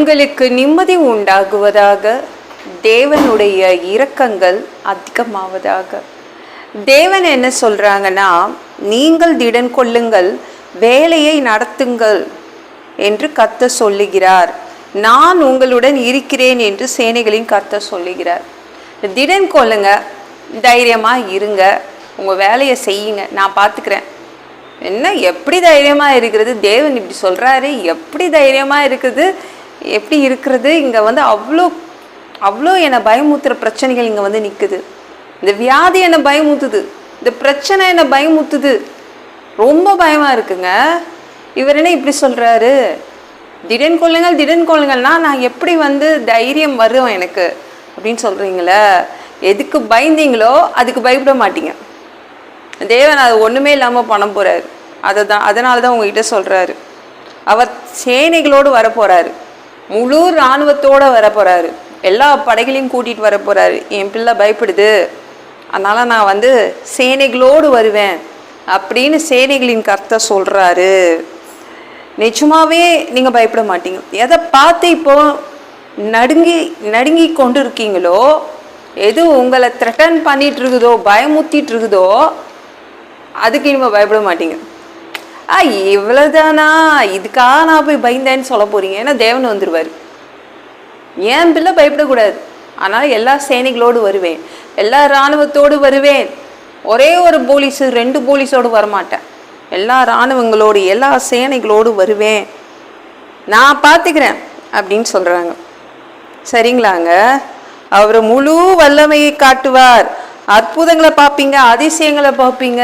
உங்களுக்கு நிம்மதி உண்டாகுவதாக தேவனுடைய இரக்கங்கள் அதிகமாவதாக. தேவன் என்ன சொல்றாங்கன்னா நீங்கள் திடன் கொள்ளுங்கள் வேலையை நடத்துங்கள் என்று கத்த சொல்லுகிறார். நான் உங்களுடன் இருக்கிறேன் என்று சேனைகளின் கத்த சொல்லுகிறார். திடன் கொள்ளுங்க தைரியமா இருங்க உங்க வேலையை செய்யுங்க நான் பார்த்துக்கிறேன் என்ன எப்படி தைரியமா இருக்கிறது? தேவன் இப்படி சொல்றாரு எப்படி தைரியமா இருக்குது? எப்படி இருக்கிறது? இங்கே வந்து அவ்வளோ அவ்வளோ என்னை பயமுத்துற பிரச்சனைகள் இங்கே வந்து நிற்குது இந்த வியாதி என்னை பயமுத்துது. இந்த பிரச்சனை என்னை பயமுத்துது. ரொம்ப பயமாக இருக்குங்க. இவர் என்ன இப்படி சொல்கிறாரு திடன் கொள்ளுங்கள் திடன் கொள்ளுங்கள்னா நான் எப்படி வந்து தைரியம் வரும் எனக்கு? அப்படின்னு சொல்கிறீங்களே எதுக்கு பயந்தீங்களோ அதுக்கு பயப்பட மாட்டீங்க. தேவன் அது ஒன்றுமே இல்லாமல் பண்ண போகிறாரு அதை தான் அதனால தான் உங்ககிட்ட சொல்கிறாரு அவர் சேனைகளோடு வரப்போகிறாரு முழு இராணுவத்தோடு வர எல்லா படைகளையும் கூட்டிகிட்டு வர என் பிள்ளை பயப்படுது. அதனால் நான் வந்து சேனைகளோடு வருவேன் அப்படின்னு சேனைகளின் கர்த்தர் சொல்கிறாரு நிஜமாவே நீங்கள் பயப்பட மாட்டீங்க. எதை பார்த்து இப்போ நடுங்கி நடுங்கி கொண்டு இருக்கீங்களோ எது உங்களை த்ரெட்டன் பண்ணிகிட்ருக்குதோ இருக்குதோ பயமுத்திட்டு இருக்குதோ அதுக்கு இனிமேல் பயப்பட மாட்டீங்க. ஆ இவ்வளோதானா இதுக்காக நான் போய் பயந்தேன்னு சொல்ல போகிறீங்க ஏன்னா தேவன் வந்துடுவார் ஏன் பிள்ளை பயப்படக்கூடாது. ஆனால் எல்லா சேனைகளோடு வருவேன். எல்லா இராணுவத்தோடு வருவேன். ஒரே ஒரு போலீஸு ரெண்டு போலீஸோடு வரமாட்டேன். எல்லா இராணுவங்களோடு எல்லா சேனைகளோடு வருவேன். நான் பார்த்துக்கிறேன் அப்படின்னு சொல்கிறாங்க சரிங்களாங்க? அவர் முழு வல்லமையை காட்டுவார். அற்புதங்களை பார்ப்பீங்க அதிசயங்களை பார்ப்பீங்க.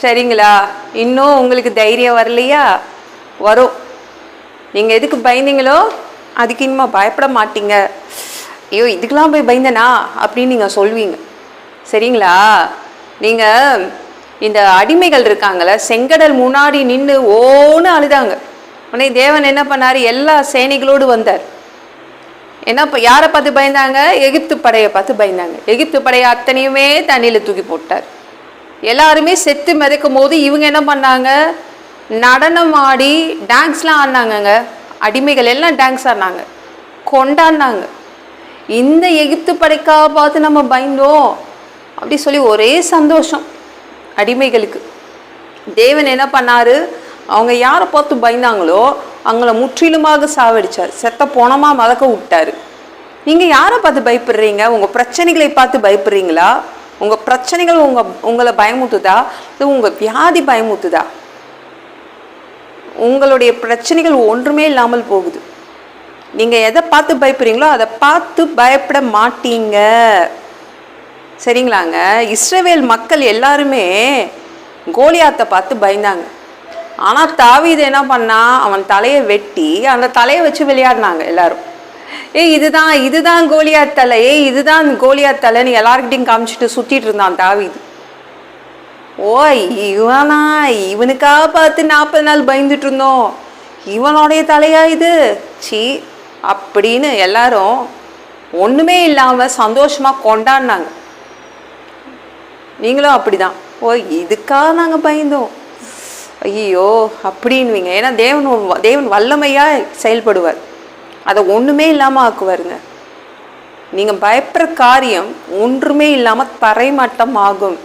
சரிங்களா? இன்னும் உங்களுக்கு தைரியம் வரலையா? வரும். நீங்கள் எதுக்கு பயந்தீங்களோ அதுக்கு இனிமே பயப்பட மாட்டீங்க. ஐயோ இதுக்கெலாம் போய் பயந்தனா? அப்படின்னு நீங்கள் சொல்வீங்க. சரிங்களா? நீங்கள் இந்த அடிமைகள் இருக்காங்கல்ல செங்கடல் முன்னாடி நின்று ஓன்னு அழுதாங்க. உடனே தேவன் என்ன பண்ணார்? எல்லா சேனைகளோடு வந்தார். என்ன இப்போ யாரை பார்த்து பயந்தாங்க? எகிப்து படையை பார்த்து பயந்தாங்க. எகிப்து படையை அத்தனையுமே தண்ணியில் தூக்கி போட்டார். எல்லாருமே செத்து மிதக்கும் போது இவங்க என்ன பண்ணாங்க? நடனம் ஆடி டான்ஸ்லாம் ஆடினாங்கங்க. அடிமைகள் எல்லாம் டான்ஸ் ஆடினாங்க. கொண்டாடினாங்க. இந்த எகிப்து படைக்கா பார்த்து நம்ம பயந்தோம். அப்படி சொல்லி ஒரே சந்தோஷம் அடிமைகளுக்கு. தேவன் என்ன பண்ணார்? அவங்க யாரை பார்த்து பயந்தாங்களோ அவங்கள முற்றிலுமாக சாவடிச்சார். செத்த போனமாக மதக்க விட்டார். நீங்கள் யாரை பார்த்து பயப்படுறீங்க? உங்கள் பிரச்சனைகளை பார்த்து பயப்படுறீங்களா? உங்கள் பிரச்சனைகள் உங்கள் உங்களை பயமுத்துதா இல்லை உங்கள் வியாதி பயமுத்துதா உங்களுடைய பிரச்சனைகள் ஒன்றுமே இல்லாமல் போகுது. நீங்கள் எதை பார்த்து பயப்படுறீங்களோ அதை பார்த்து பயப்பட மாட்டீங்க. சரிங்களாங்க? இஸ்ரேவேல் மக்கள் எல்லாருமே கோலியாத்தை பார்த்து பயந்தாங்க. ஆனால் தாவீது என்ன பண்ணா? அவன் தலையை வெட்டி அந்த தலையை வச்சு விளையாடினாங்க எல்லாரும். ஏய் இதுதான் இதுதான் கோலியாத் தலை. ஏய் இதுதான் கோலியாத் தலைன்னு எல்லார்கிட்டையும் காமிச்சிட்டு சுத்திட்டு இருந்தான் தாவிது. ஓ இவனா இவனுக்கா பார்த்து நாற்பது நாள் பயந்துட்டு இருந்தோம். இவனுடைய தலையா இது? சி அப்படின்னு எல்லாரும் ஒண்ணுமே இல்லாம சந்தோஷமா கொண்டாடினாங்க. நீங்களும் அப்படிதான். ஓ இதுக்கா நாங்க பயந்தோம். ஐயோ அப்படின்வீங்க ஏன்னா தேவன் தேவன் வல்லமையா செயல்படுவார். அதை ஒண்ணுமே இல்லாம ஆக்குவாருங்க. நீங்க பயப்படுற காரியம் ஒன்றுமே இல்லாம தரைமட்டம் ஆகும்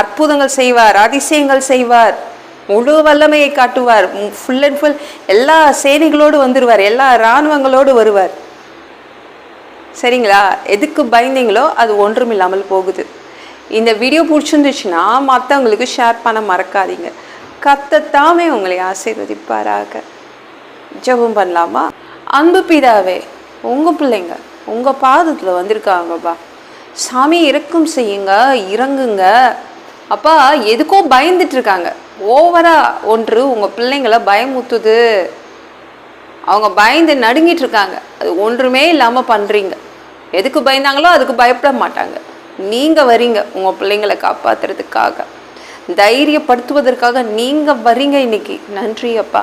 அற்புதங்கள் செய்வார் அதிசயங்கள் செய்வார் முழு வல்லமையை காட்டுவார் ஃபுல் அண்ட் ஃபுல் எல்லா சேனைகளோடு வந்துடுவார் எல்லா இராணுவங்களோடு வருவார். சரிங்களா? எதுக்கு பயந்தீங்களோ அது ஒன்றும் இல்லாமல் போகுது. இந்த வீடியோ பிடிச்சிருந்துச்சுன்னா மற்றவங்களுக்கு ஷேர் பண்ண மறக்காதீங்க. கத்தத்தாமே உங்களை ஆசீர்வதிப்பாராக. ஜபம் பண்ணலாமா? அன்பு பிதாவே உங்கள் பிள்ளைங்க உங்கள் பாதத்தில் வந்திருக்காங்கப்பா சாமி இறக்கம் செய்யுங்க இறங்குங்க. அப்பா எதுக்கோ பயந்துட்டு இருக்காங்க. ஓவரா ஒன்று உங்கள் பிள்ளைங்கள பயமுத்துது. அவங்க பயந்து நடுங்கிட்டு இருக்காங்க. அது ஒன்றுமே இல்லாமல் பண்ணுறீங்க எதுக்கு பயந்தாங்களோ அதுக்கு பயப்பட மாட்டாங்க. நீங்கள் வரீங்க உங்கள் பிள்ளைங்களை காப்பாற்றுறதுக்காக தைரியப்படுத்துவதற்காக நீங்கள் வரீங்க இன்னைக்கு. நன்றி அப்பா.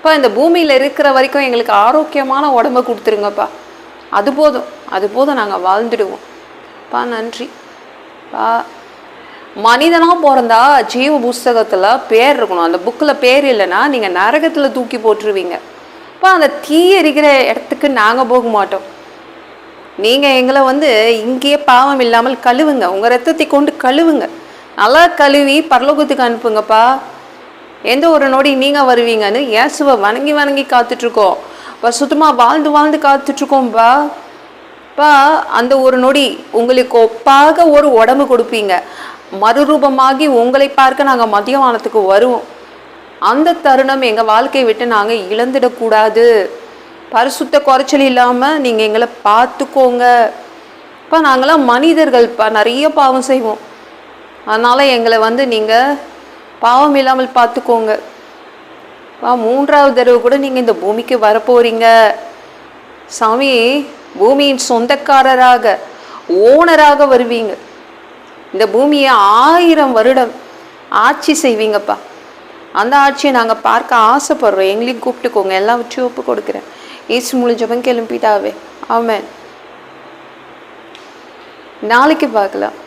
அப்பா இந்த பூமியில் இருக்கிற வரைக்கும் எங்களுக்கு ஆரோக்கியமான உடம்ப கொடுத்துருங்கப்பா. அது போதும். அது போதும் நாங்கள் வாழ்ந்துடுவோம். பா நன்றி. பா. மனிதனாக பிறந்தா ஜீவ புஸ்தகத்தில் பேர் இருக்கணும். அந்த புக்கில் பேர் இல்லைன்னா நீங்கள் நரகத்தில் தூக்கி போட்டுருவீங்க. இப்போ அந்த தீ எரிக்கிற இடத்துக்கு நாங்கள் போக மாட்டோம். நீங்கள் எங்களை வந்து இங்கேயே பாவம் இல்லாமல் கழுவுங்க. உங்கள் ரத்தத்தை கொண்டு கழுவுங்க. நல்லா கழுவி பரலோகத்துக்கு அனுப்புங்கப்பா. எந்த ஒரு நொடி நீங்கள் வருவீங்கன்னு இயேசுவை வணங்கி வணங்கி காத்துட்ருக்கோம் இப்போ சுத்தமாக வாழ்ந்து வாழ்ந்து காத்துட்ருக்கோம்பா பா அந்த ஒரு நொடி உங்களுக்கு ஒப்பாக ஒரு உடம்பு கொடுப்பீங்க. மறுரூபமாகி உங்களை பார்க்க நாங்கள் மதியவானத்துக்கு வருவோம். அந்த தருணம் எங்கள் வாழ்க்கையை விட்டு நாங்கள் இழந்துடக்கூடாது. பரிசுத்த குறைச்சல் இல்லாமல் நீங்கள் எங்களை பார்த்துக்கோங்க. இப்போ நாங்களாம் மனிதர்கள்ப்பா நிறைய பாவம் செய்வோம். அதனால் எங்களை வந்து நீங்கள் பாவம் இல்லாமல் பார்த்துக்கோங்க. பா மூன்றாவது தடவை கூட நீங்கள் இந்த பூமிக்கு வரப்போறீங்க. சாமி பூமியின் சொந்தக்காரராக ஓனராக வருவீங்க. இந்த பூமியை ஆயிரம் வருடம் ஆட்சி செய்வீங்கப்பா. அந்த ஆட்சியை நாங்கள் பார்க்க ஆசைப்படுறோம். எங்களையும் கூப்பிட்டுக்கோங்க. எல்லாம் வச்சு ஒப்பு கொடுக்குறேன் ஏசு முழிஞ்சவன் கிளம்பிட்டாவே ஆமென். நாளைக்கு பார்க்கலாம்.